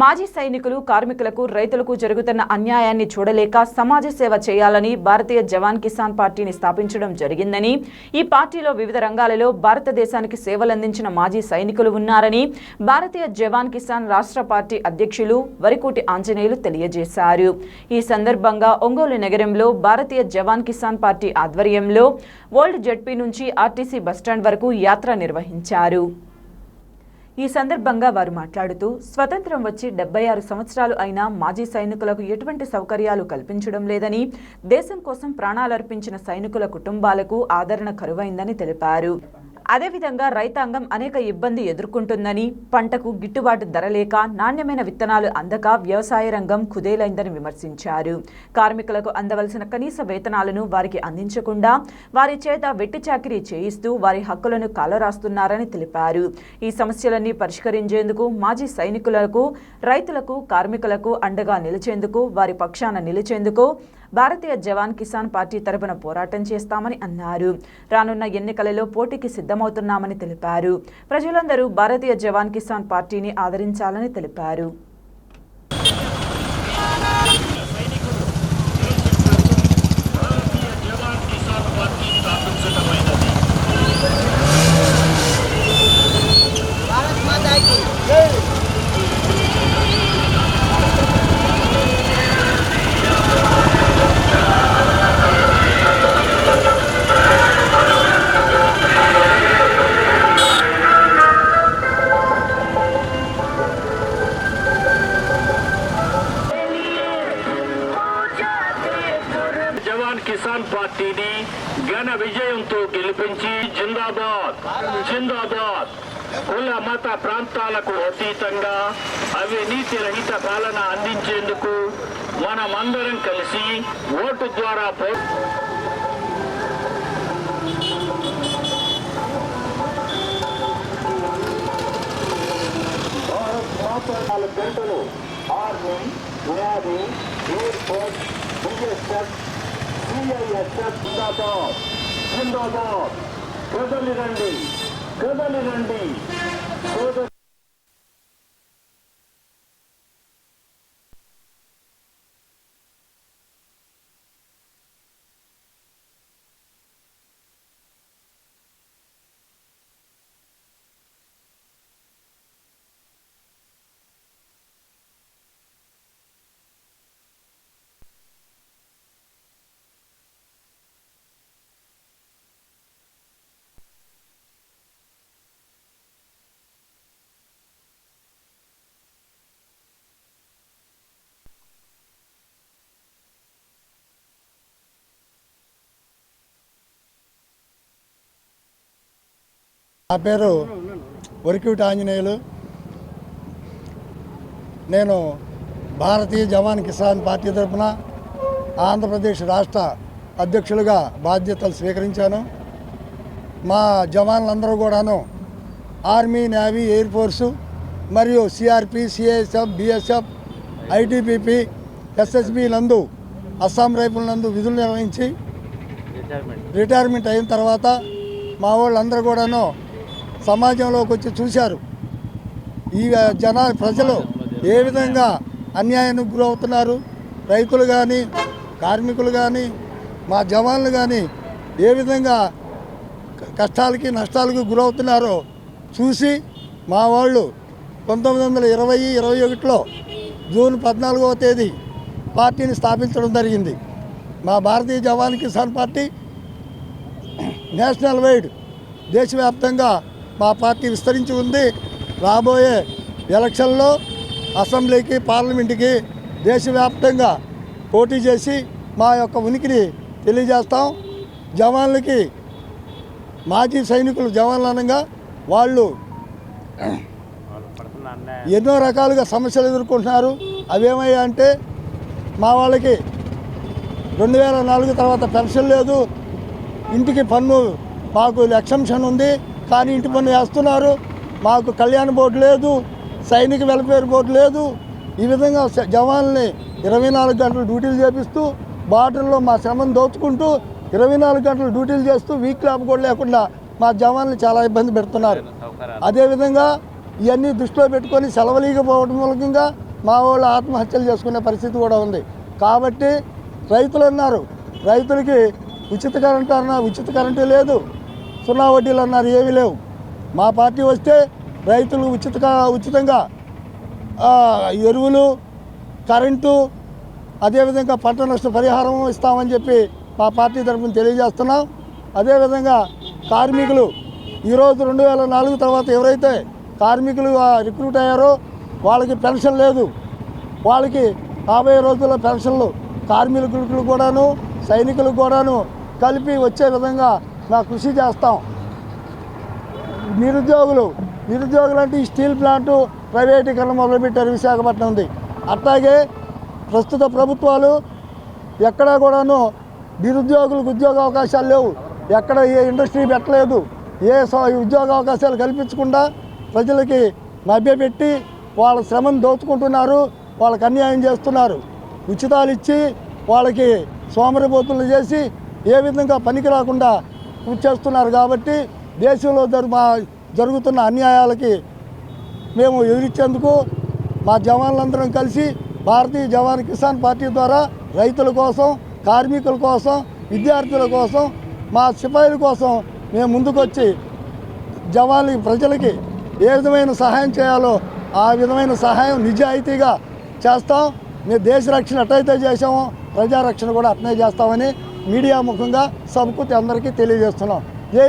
మాజీ సైనికులు కార్మికులకు రైతులకు జరుగుతున్న అన్యాయాన్ని చూడలేక సమాజ సేవ చేయాలని భారతీయ జవాన్ కిసాన్ పార్టీని స్థాపించడం జరిగిందని ఈ పార్టీలో వివిధ రంగాలలో భారతదేశానికి సేవలందించిన మాజీ సైనికులు ఉన్నారని భారతీయ జవాన్ కిసాన్ రాష్ట్ర పార్టీ అధ్యక్షులు వరికోటి ఆంజనేయులు తెలియజేశారు. ఈ సందర్భంగా ఒంగోలు నగరంలో భారతీయ జవాన్ కిసాన్ పార్టీ ఆధ్వర్యంలో ఓల్డ్ జడ్పీ నుంచి ఆర్టీసీ బస్టాండ్ వరకు యాత్ర నిర్వహించారు. ఈ సందర్భంగా వారు మాట్లాడుతూ స్వతంత్రం వచ్చి డెబ్బై ఆరు సంవత్సరాలు అయినా మాజీ సైనికులకు ఎటువంటి సౌకర్యాలు కల్పించడం లేదని దేశం కోసం ప్రాణాలర్పించిన సైనికుల కుటుంబాలకు ఆదరణ కరువైందని తెలిపారు. అదేవిధంగా రైతాంగం అనేక ఇబ్బంది ఎదుర్కొంటుందని పంటకు గిట్టుబాటు ధర లేక నాణ్యమైన విత్తనాలు అందక వ్యవసాయ రంగం కుదేలైందని విమర్శించారు. కార్మికులకు అందవలసిన కనీస వేతనాలను వారికి అందించకుండా వారి చేత వెట్టి చాకిరీ చేయిస్తూ వారి హక్కులను కాలరాస్తున్నారని తెలిపారు. ఈ సమస్యలన్నీ పరిష్కరించేందుకు మాజీ సైనికులకు రైతులకు కార్మికులకు అండగా నిలిచేందుకు వారి పక్షాన నిలిచేందుకు భారతీయ జవాన్ కిసాన్ పార్టీ తరపున పోరాటం చేస్తామని అన్నారు. రానున్న ఎన్నికలలో పోటీకి సిద్ధమవుతున్నామని తెలిపారు. ప్రజలందరూ భారతీయ జవాన్ కిసాన్ పార్టీని ఆదరించాలని తెలిపారు. ఘన విజయంతో గెలిపించి జిందాబాద్ జిందాబాద్. కుల మత ప్రాంతాలకు అతీతంగా అవినీతి రహిత పాలన అందించేందుకు మనమందరం కలిసి ఓటు ద్వారా పో నాలుగు గంటలు army navy air force BSF CISF జిందాబాద్ జిందాబాద్ కదలి రండి కదలి రండి. నా పేరు వరిక్యూటి ఆంజనేయులు. నేను భారతీయ జవాన్ కిసాన్ పార్టీ తరఫున ఆంధ్రప్రదేశ్ రాష్ట్ర అధ్యక్షులుగా బాధ్యతలు స్వీకరించాను. మా జవాన్లందరూ కూడాను ఆర్మీ నేవీ ఎయిర్ ఫోర్సు మరియు CRP CISF BSF ITBP SSB నందు అస్సాం రైఫుల్ నందు విధులు నిర్వహించి రిటైర్మెంట్ అయిన తర్వాత మా వాళ్ళందరూ కూడాను సమాజంలోకి వచ్చి చూశారు. ఈ జన ప్రజలు ఏ విధంగా అన్యాయానికి గురవుతున్నారు? రైతులు కానీ కార్మికులు కానీ మా జవాన్లు కానీ ఏ విధంగా కష్టాలకి నష్టాలకు గురవుతున్నారో చూసి మా వాళ్ళు పంతొమ్మిది వందల ఇరవై ఇరవై ఒకటిలో జూన్ పద్నాలుగవ తేదీ పార్టీని స్థాపించడం జరిగింది. మా Bharatiya Jawan Kisan party national wide దేశవ్యాప్తంగా మా పార్టీ విస్తరించి ఉంది. రాబోయే ఎలక్షన్లో అసెంబ్లీకి పార్లమెంటుకి దేశవ్యాప్తంగా పోటీ చేసి మా యొక్క ఉనికిని తెలియజేస్తాం. జవాన్లకి మాజీ సైనికులు జవాన్లు అనగా వాళ్ళు ఎన్నో రకాలుగా సమస్యలు ఎదుర్కొంటున్నారు. అవేమయ్యా అంటే మా వాళ్ళకి రెండు వేల నాలుగు తర్వాత పెన్షన్ లేదు. ఇంటికి పన్ను మాకు ఎక్సంప్షన్ ఉంది. కానీ ఇంటి పన్ను వేస్తున్నారు. మాకు కళ్యాణ బోర్డు లేదు సైనిక వెల్ఫేర్ బోర్డు లేదు. ఈ విధంగా జవాన్ని జవాన్లని ఇరవై నాలుగు గంటలు డ్యూటీలు చేపిస్తూ బార్డర్లో మా శ్రమను దోచుకుంటూ ఇరవై నాలుగు గంటలు డ్యూటీలు చేస్తూ వీక్ ల్యాబ్ కూడా లేకుండా మా జవాన్లు చాలా ఇబ్బంది పెడుతున్నారు. అదేవిధంగా ఇవన్నీ దృష్టిలో పెట్టుకొని సెలవులీకపోవడం మూలకంగా మా వాళ్ళు ఆత్మహత్యలు చేసుకునే పరిస్థితి కూడా ఉంది. కాబట్టి రైతులు అన్నారు రైతులకి ఉచిత కరెంటు అన్న ఉచిత కరెంటు లేదు. సున్నా వడ్డీలు అన్నారు ఏమీ లేవు. మా పార్టీ వస్తే రైతులు ఉచితంగా ఉచితంగా ఎరువులు కరెంటు అదేవిధంగా పంట నష్ట పరిహారం ఇస్తామని చెప్పి మా పార్టీ తరఫున తెలియజేస్తున్నాం. అదేవిధంగా కార్మికులు ఈరోజు రెండు వేల నాలుగు తర్వాత ఎవరైతే కార్మికులు రిక్రూట్ అయ్యారో వాళ్ళకి పెన్షన్ లేదు. వాళ్ళకి రాబోయే రోజుల్లో పెన్షన్లు కార్మికులకు కూడాను సైనికులకు కూడాను కలిపి వచ్చే విధంగా నా కృషి చేస్తాం. నిరుద్యోగులు నిరుద్యోగులు అంటే ఈ స్టీల్ ప్లాంటు ప్రైవేటీకరణ మొదలుపెట్టారు విశాఖపట్నం ఉంది అట్లాగే ప్రస్తుత ప్రభుత్వాలు ఎక్కడా కూడాను నిరుద్యోగులకు ఉద్యోగ అవకాశాలు లేవు. ఎక్కడ ఏ ఇండస్ట్రీ పెట్టలేదు ఏ ఉద్యోగ అవకాశాలు కల్పించకుండా ప్రజలకి మభ్యపెట్టి వాళ్ళ శ్రమను దోచుకుంటున్నారు వాళ్ళకి అన్యాయం చేస్తున్నారు. ఉచితాలు ఇచ్చి వాళ్ళకి సోమరిపోతులు చేసి ఏ విధంగా పనికి రాకుండా కృషి చేస్తున్నారు కాబట్టి దేశంలో జరు మా జరుగుతున్న అన్యాయాలకి మేము ఎదిరించేందుకు మా జవాన్లందరం కలిసి భారతీయ జవాన్ కిసాన్ పార్టీ ద్వారా రైతుల కోసం కార్మికుల కోసం విద్యార్థుల కోసం మా సిపాయిల కోసం మేము ముందుకొచ్చి జవాన్లకి ప్రజలకి ఏ విధమైన సహాయం చేయాలో ఆ విధమైన సహాయం నిజాయితీగా చేస్తాం. మేము దేశ రక్షణ ఎట్టయితే చేసామో ప్రజారక్షణ కూడా అట్నే చేస్తామని మీడియా ముఖంగా సభకు అందరికీ తెలియజేస్తున్నాం. జై